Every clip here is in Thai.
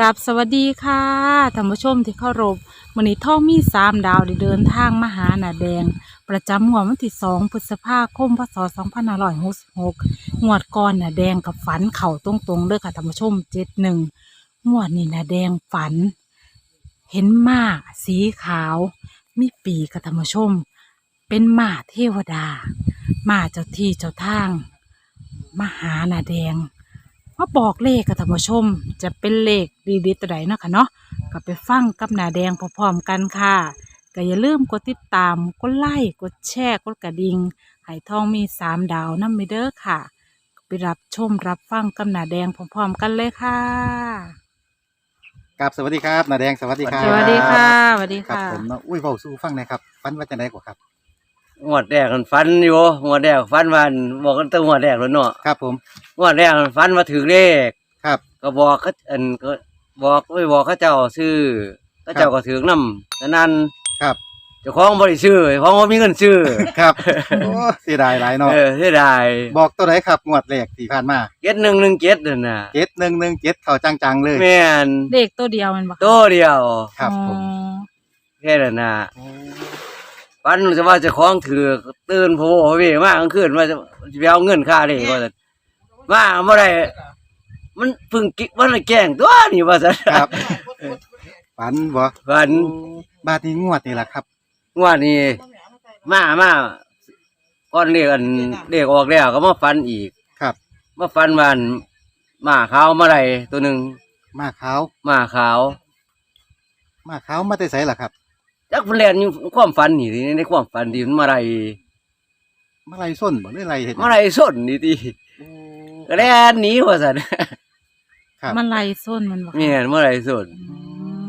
กับสวัสดีค่ะท่านผู้ชมที่เคารพวันนี้ท่องมีสามดาวได้เดินทางมาหาหนาแดง ประจำงวดวันที่สองพฤษภาคมพศสองพันห้าร้อยหกสิบหกงวดก่อนหนาแดงกับฝันเข่าตรงๆเด้อค่ะท่านผู้ชมเจ็ดหนึ่งงวดนี้หนาแดงฝัน เห็นหมาสีขาว มีปีกค่ะท่านผู้ชม เป็นหมาเทวดาหมาเจ้าที่เจ้าทางมาหาหนาแดง มาบอกเลขกับท่านผู้ชม จะเป็นเลขดีๆตัวใดเนาะค่ะเนาะก็ไปฟังกับหนาแดงพร้อมๆกันค่ะก็อย่าลืมกดติดตาม กดไลค์กดแชร์กดกระดิ่งให้ทองมีสามดาวนั่นไปเด้อค่ะ ไปรับชมรับฟังกับหนาแดงพร้อมๆกันเลยค่ะ กับสวัสดีครับนาแดงสวัสดีครับสวัสดีค่ะสวัสดีครับค่ะ ผมเนาะอุ้ยเบาสู้ฟังหนะครับฟันว่าจะได้กว่าครับ งวดแรกมันฟันอยู่งวดแรกฟันวันบอกกันตั้งงวดแรกแล้วเนาะครับผม งวดแรกมันฟันมาถือเลขครับ ก็บอกเขาอันก็บอกไม่บอกเขาเจ้าซื้อเขาเจ้าก็ถือนำฉะนั้นครับเจ้าของบริซื้อเพราะว่ามีเงินซื้อครับโอ้เสียดายหลายเนาะเออเสียดายบอกตัวไหนครับงวดแรกที่ผ่านมาเจ็ดหนึ่งหนึ่งเจ็ดนั่นน่ะเจ็ดหนึ่งหนึ่งเจ็ดเข้าจังๆเลยแม่นเลขตัวเดียวมันบอกตัวเดียว ครับผมแค่นั้นน่ะ ฟันจะว่าเจะคล้าของถือตื่นโผล่เว่มากลางคืนว่าจะจะไปเอาเงินค่าเลยว่าจะมาเมื่อไรมันเพึ่งกิมันเลยแกล้งตัวนี่ว่าจะครับฝันบ่ฟันบาทนี้งวดนี่แหละครับ งว่านี่มามาก้อนเรียกอันเรียกออกแล้วก็มาฟันอีกครับมาฟันวันหมาขาวมาไรตัวหนึ่งมาขาวหมาขาวมาขาวมาแต่ไสล่ะครับ จักมันแลนอยู่ความฝันนี่ที่ในความฝันดีมันมาไรมาไรส้นบ่หรือไรเห็นมาไรส้นนี่ทีก็แลนหนีว่าสันครับมันไล่ส้นมันบอกเมียนมาไรส้นอืม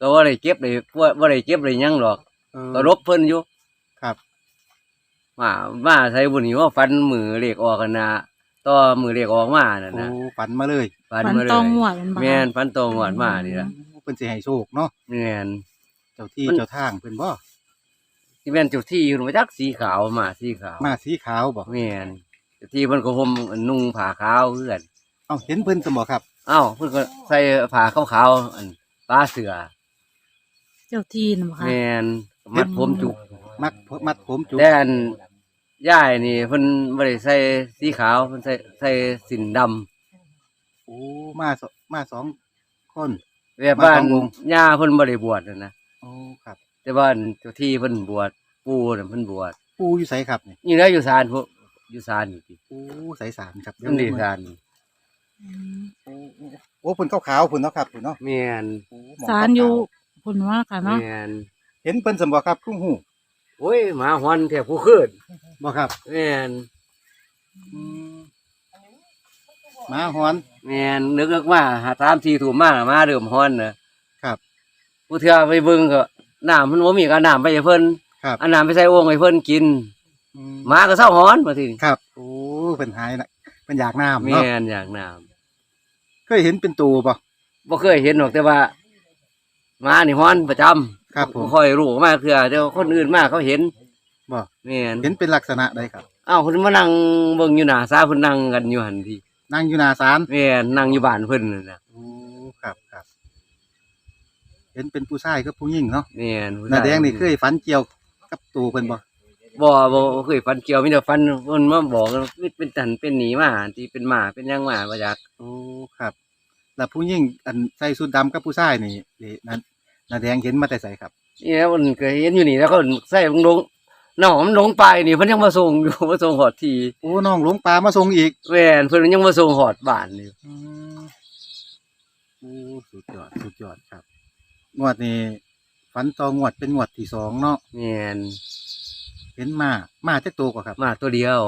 ก็ว่าได้เก็บเลยว่าว่าได้เก็บเลยยังหรอกเออ ก็รบเพิ่นอยู่ครับ มามาใส่บุญนี่ว่าฟันมือเรียกออกกันนะต่อมือเรียกออกมาน่ะโอ้นะฝันมาเลยฟันมันมาเลยต้องงวดมันบอกแม่นฟันตองหวดมานี่ละโอ้เพิ่นสิให้โชคเนาะแม่นเจ้าที่มัน เจ้าทางเพิ่นบ่ที่แม่นเจุดที่อยู่มาจักสีขาวมาสีขาวมาสีขาวบ่แม่นเจ้าที่เพิ่นก็ห่มนุ่งผ้าขาวเพื่อนเอ้าเห็นเพิ่นสมบ่ครับเอ้าเพิ่นก็ใส่ผ้าขาวๆอันป้าเสือเจ้าที่นะบอกค่ะแม่นมัดผมจุก มักมัดผมจุกแต่อันย่ายนี่เพิ่นบ่ได้ใส่สีขาวเพิ่นใส่ใส่สินดำโอ้มาสมาสองคน แบบบ้านมาสององค์ย่าเพิ่นบ่ได้บวชนั่นนะ โอ้ครับ แต่ว่าเจ้าที่เพิ่นบวชปู่น่ะเพิ่นบวชปูอยู่ไสครับนี่นี่นะอยู่ศาลพวกอยู่ศาลนี่ติปูไสสารครับมันดีศาลนี่อืมโอ้โอ้โอ้เพิ่นขาวๆเพิ่นเนาะครับเพิ่นเนาะแม่นโอ้หมงสารอยู่ขาวพุ่นว่าค่ะเนาะแม่นๆเห็นเพิ่นสมบ่ครับคุ้งหูโอ้ยหมาหอนแทบผู้ขึ้นบ่ครับแม่นอืมหมาหอนแม่นนึกออกมาหาตามที่ถูกมากมาเริ่มหอนน่ะครับ ผู้เทื่อไปเบิ่งก็น้ำมันบ่มีก็เอาน้ำไปให้เพิ่นครับ เอาน้ำไปใส่โอ่งให้เพิ่นกินอืมหมาก็เศร้าหอนว่าทีนี้ครับ โอ้เพิ่นหายนะเพิ่นอยากน้ำแม่เนาะนอยากน้เคยเห็นเป็นตัวบ่ำบ่เคยเห็นหรอกแต่ว่าหมานี่หอนประจำครับผม ค่อยรู้มาเทื่อแต่ว่าคนอื่นมาเขาเห็นบ่ แม่นเห็นเป็นลักษณะใดครับอ้าวเพิ่นมานั่งเบิ่งอยู่หน้าศาลเพิ่นนั่งกันอยู่หั่นทีนั่งอยู่หน้าศาลแม่นนั่งอยู่บ้านเพิ่นนั่นน่ะโอ้ครับครับ เห็นเป็นผู้ชายกับผู้หญิงเนาะแม่นผู้ชยน้าแดงนี่เคยฝันเกี่ยวกับตัวเพิ่นบ่บ่บ่บ่เคยฟันเกี่ยวมีแต่ฟันเพิ่นมาบอกกันว่าเป็นตันเป็นหนีมาที่เป็นหมาเป็นหยังหมาบ่จักโอ้ครับแล้วผู้หญิงอันใส่ชุดดำกับผู้ชายนี่นี่นั่นน้าแดงเห็นมาแต่ไสครับ นี่แล้วมันเคยเห็นอยู่นี่แล้วก็ใส่ลงลงน้องมันลงไปนี่เพิ่นยังมาส่งอยู่ มาส่งหอดทีโอ้น้องหลวงปลามาส่งอีกแม่นเพิ่นยังมาส่งหอดบ้านนี่อืมโอ้สุดยอดสุดยอดครับ งวดนี้ฝันต่องวดเป็นงวดที่สองเนาะแม่นเห็นมามาจักตัวกว่าครับหมาตัวเดียว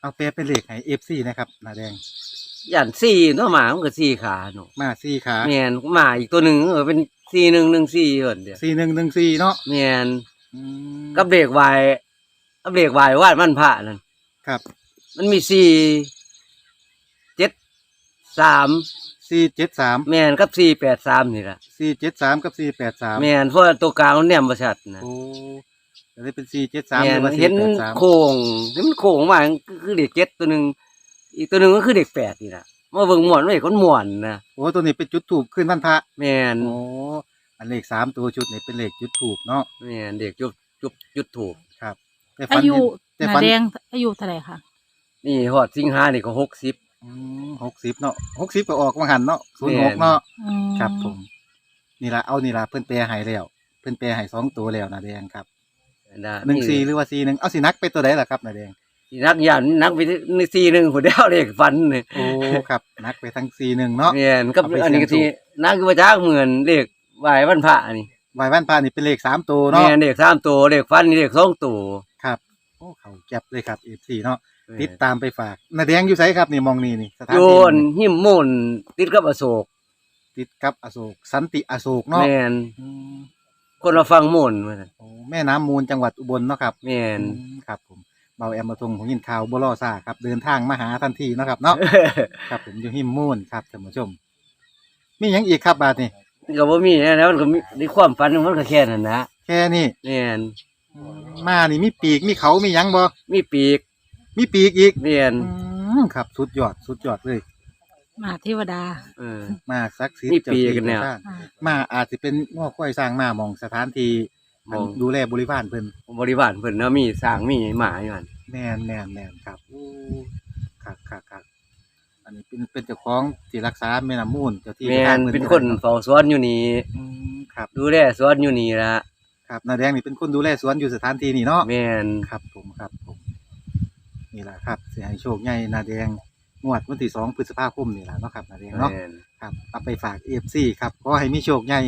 เอาแปลเป็นเลขให้เอฟซีนะครับหน้าแดงย่านสี่เนาะหมามันก็สี่ขาเนาะมาสี่ขาแม่นหมาอีกตัวหนึงเออเป็นสี่หนึ่งหนึ่งสี่เพิ่นเดียวสี่หนึ่งหนึ่งสี่เนาะแม่นอืมกับเด็กวายกับเด็กวายวาดมันพระนั่นครับมันมีสี่เจ็ดสาม สี่เจ็ดสามแม่นกับสี่แปดสามนี่ล่ะสี่เจ็ดสามกับสี่แปดสามแม่นเพราะว่าตัวกลางมันแนมประชัดนะโอ้จะได้เป็นสี่เจ็ดสามแม่หรืนอว่าเห็สี่นแปดสามโค้งเห็นมันโค้งมาคือเด็กเจ็ดตัวหนึ่งอีกตัวหนึ่งก็คือเด็กแปดนี่แหละมาเบิ่งม่วนไว้คนม่วนนะโอ้ตัวนี้เป็นจุดถูกขึ้นวันพระแม่นโอ้อันเลขสามตัวชุดนี่เป็นเลขจุดถูกเนาะแม่นเด็กจุบจุบจุดถูกครับแต่อาฝันยุเห็นแต่นาฝันแดงอายุเท่าไหร่คะนี่ฮอดสิงหานี่ก็60 หกสิบเนาะหกสิบก็ออกมาหันเนาะศูนย์หแม่กนเนาะอืมครับผม นี่ละเอานี่ละเพิ่นแปลให้แล้ว เพิ่นแปลให้สองตัวแล้วนาแดงครับนะหนึ่งสี่หรือว่าสี่หนึ่งเอาสินักไปตัวไหนล่ะครับนาแดงสินักยานนักไปที่41ผู้เดียวเลขฟันนี่โอ้ครับ นักไปทั้งสี่หนึ่งเนาะแม่นกับเอาไปอันนี้ก็เสี่สิยงโชคนักอยู่ว่าจักเหมือนเลขไหว้วันพระนี่วายวันพานี่เป็นเลขสามตัวเนาะแม่นเลขสามตัวเลขฟันนี่เลขสองตัว ครับ โอ้เขาเก็บเลยครับเอฟซีเนาะ ติดตามไปฝากนาแดงอยู่ไสครับนี่มองนี่นี่สถานโยที่นนี่หิมมุนติดกับอโศกติดกับอโศกสันติอโศกเนาะแม่นอืมคนละฟังมุนว่าซั่นโอ้แม่น้ำมูลจังหวัดอุบลเนาะครับ แม่น อืมครับผมเบาแอมมาทงผมยินข่าวบลอซ่าครับ เดินทางมาหาทันทีเนาะครับเนาะ ครับผมอยู่หิมมูนครับท่านผู้ชม มีหยังอีกครับบาทนี่ก็บ่มีนะแล้วมันก็มีในความฝันมันก็แค่นั้นนะแค่นี้แม่นมานี่มีปีกมีเขามีหยังบ่มีปีก มีปีกอีกแม่นอืมครับสุดยอดสุดยอดเลย มาเทวดาเออ มาซักดิ์สิทมีธิ์เจ้าปีที่กกันเนี่ยเจ้าทางอ่ามาอาจจะเป็นง้อค่อยสร้างมาหมองสถานที่มองดูแลบริวารเพิ่นบริวารเพิ่นเนาะมีสร้างมีหมาอยู่หั่นแม่นแม่นแม่นครับโอ้ครับครับครับอันนี้เป็นเป็นเจ้าของที่รักษาแม่น้ำมูลเจ้าที่แม่นทางพิ่เป็นคนเฝ้าสวนอยู่นี่อืมครับดูแลสวนอยู่นี่ละครับนาแดงนี่เป็นคนดูแลสวนอยู่สถานที่นี่เนาะแม่นครับผมครับผม นี่แหละครับเสียให้โชคใหญ่นาแดงงวดวันที่สองพฤษภาคมนี่แหละเนาะครับนาแดงเนาะแม่นครับเอาไปฝากเอฟซีครับขอให้มีโชคใหญ่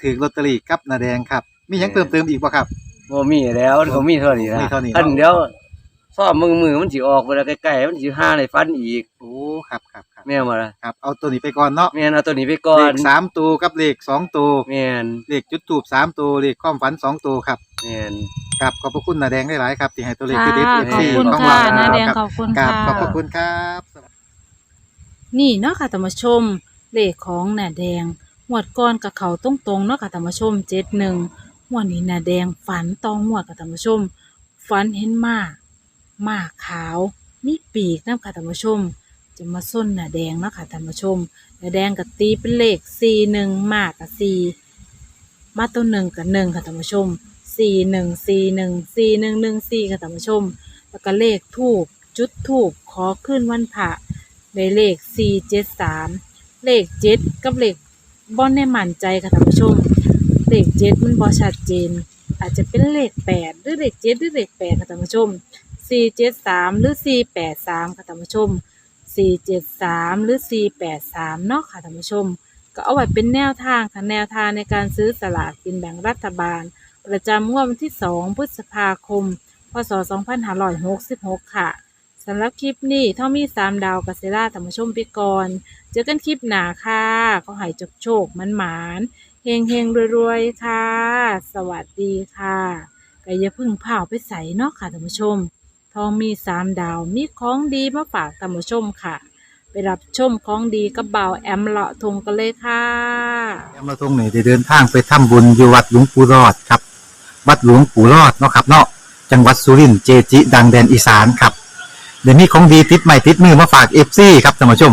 ถือลอตเตอรี่กับนาแดงครับ มีหยังเติมเติมอีกบ่ครับ บ่มีแล้วก็มีเท่านี้ละมีเท่านี้เนาะ อันเดียวซ้อมมือมือมันสิออกเวลาใกล้ๆมันสิหาในฟันอีก โอ้ครับครับครับ แม่นบ่ล่ะครับเอาตัวนี้ไปก่อนเนาะแม่นเอาตัวนี้ไปก่อเลนขสามตัวกับเลขสองตัวแม่นเลขจุดตูบสามตัวเลขความฝันสองตัวครับแม่น ครับขอบพระคุณนาแดงหลายๆครับที่ให้ตัวเลขค่ะที่เด็ดเอฟขอบซีคุณของค่ะเรานาแดงครับขอบคุณครัค่ะบขอบพระคุณครับ นี่เนาะค่ะท่านผู้ชม เลขของนาแดงหวดก้อนกับเขาตรงๆเนาะค่ะท่านผู้ชมเจ็ดหนึ่งหวดนี้นาแดงฝันตองหวดกับท่านผู้ชม ฝันเห็นหมากหมากขาว มีปีกนะค่ะท่านผู้ชม จะมาส้นนาแดงเนาะค่ะท่านผู้ชมนาแดงกับตีเป็นเลขสี่หนึ่งมากกับสี่มาตัวหนึ่งกับหนึ่งค่ะท่านผู้ชมสี่หนึ่งสี่หนึ่งสี่หนึ่งหนึ่งสี่ค่ะท่านผู้ชม แล้วก็เลขทูบจุดทูบขอขึ้นวันพระได้เลข473เจ็ดสามเลข7กับเลขบ่แน่มั่นใจค่ะท่านผู้ชม เลข7มันบ่ชัดเจน อาจจะเป็นเลข8หรือเลข7หรือเลข8ค่ะท่านผู้ชม473หรือ483ค่ะท่านผู้ชม 473หรือ483เนาะค่ะท่านผู้ชม ก็เอาไว้เป็นแนวทางค่ะแนวทางในการซื้อสลากกินแบ่งรัฐบาล ประจำงวดวันที่2พฤษภาคม พศ2566ค่ะสำหรับคลิปนี้ท่อมีสามดาวกัสเซล่าธรรมชมไปก่อนเจอกันคลิปหนาค่ะก็ให้จกโชคมันหมานเฮงเฮงรวยๆ ค่ะ สวัสดีค่ะก็อย่าพึ่งเผาไปใส่เนาะค่ะธรรมชม ทองมีสามดาวมีของดีมาฝากธรรมชมค่ะ ไปรับชมของดีกับเบาแอมเลาะทงกันเลยค่ะ แอมเราตรงนี้ได้เดินทางไปทำบุญอยู่วัดหลวงปู่รอดครับ วัดหลวงปู่รอดเนาะครับเนาะจังหวัดสุรินทร์เจจิ ดังแดนอีสานครับ เดี๋ยวนี้ของดีติดใหม่ติดมือมาฝากเอฟซีครับท่านผู้ชม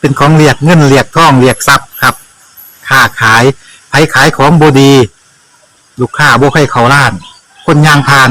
เป็นของเรียกเงินเรียกทองเรียกทรัพย์ครับค้าขายไผขายของบดี ลูกค้าบ่ให้เขาล้าน คนยางพาน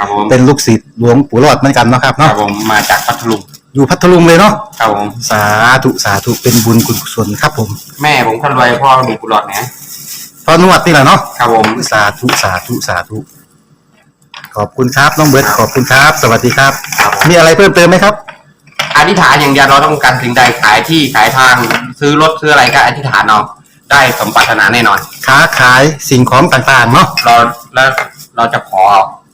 ครับผมเป็นลูกศิษย์หลวงปู่รอดเหมือนกันเนาะครับครัเนาะบผมมาจากพัทลุงอยู่พัทลุงเลยเนาะครับผมสาธุสาธุเป็นบุญกุศลครับผมแม่ผมคนรวยพ่อมีกุหลาบนะพอนวดนี่แหละเนาะครับผม สาธุสาธุสาธุขอบคุณครับน้องเบิร์ดขอบคุณครับ สวัสดีครับ ครับผมมีอะไรเพิ่มเติมไหมครับ อธิษฐานอย่างเดียวเราต้องการสิ่งใดขายที่ขายทางซื้อรถซื้ออะไรก็อธิษฐานเอาได้สมปรารถนาแน่นอน ค้าขายสิ่งของต่างๆเนาะเราแล้วเราจะขอ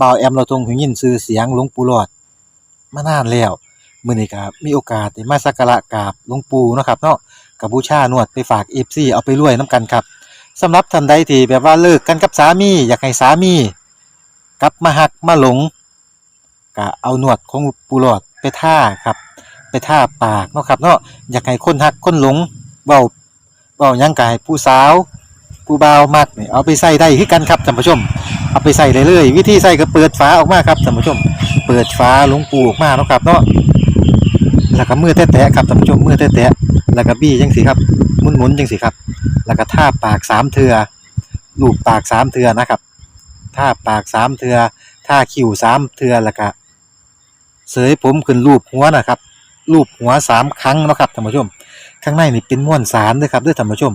บ่าวแอมเราทรงหูยินชื่อเสียงหลวงปู่หลอดมานานแล้วมื้อนี้ก็มีโอกาสได้มาสักการะกราบหลวงปู่เนาะครับเนาะกับบูชานวดไปฝาก FC เอาไปรวยนํกันครับสำหรับท่านใดที่แบบว่าเลิกกันกับสามี อยากให้สามีกลับมาหักมาหลงก็เอาหนวดของปูหลอดไปท่าครับ ไปท่าปากเนาะครับเนาะอยากให้คนหักคนหลงเบาเบายังกายผู้สาว ผู้บ่าวมักนี่เอาไปใส่ได้คือกันครับท่านผู้ชม เอาไปใส่เลยเลย วิธีใส่ก็เปิดฝาออกมาครับท่านผู้ชม เปิดฝาหลวงปูออกมาเนาะครับเนาะแล้วก็มือแตะๆครับท่านผู้ชมมือแตะๆแล้วก็บี้จังสิครับหมุนๆจังสิครับ แล้วก็ท่าปากสามเทือลูบปากสามเทือนะครับท่าปากสามเทือท่าคิ้วสามเทือแล้วก็เสยผมขึ้นรูปหัวนะครับรูปหัวสามครั้งเนาะครับท่านผู้ชม ข้างในนี่เป็นม้วนสารด้วยครับด้วยท่านผู้ชม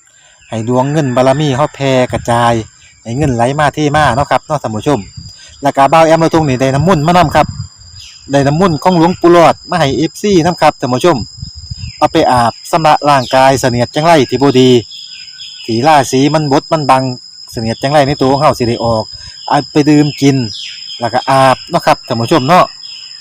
ให้ดวงเงินบารมีเฮาแผ่กระจาย ให้เงินไหลมาเทมาเนาะครับเนาะท่านผู้ชม แล้วก็เบาแอมเราทงนี่ได้น้ำมุ่นมานํครับได้น้ำมุ่นของหลวงปู่หลอดมาให้เอฟซีนํครับท่านผู้ชม เอาไปอาบสำระร่างกายเสนียดจังไรที่บ่ดีสีล่าสีมันบดมันบังเสนียดจังไรในตัวของเฮาสิได้ออกเอาไปดื่มกิน แล้วก็อาบเนาะครับท่านผู้ชมเนาะ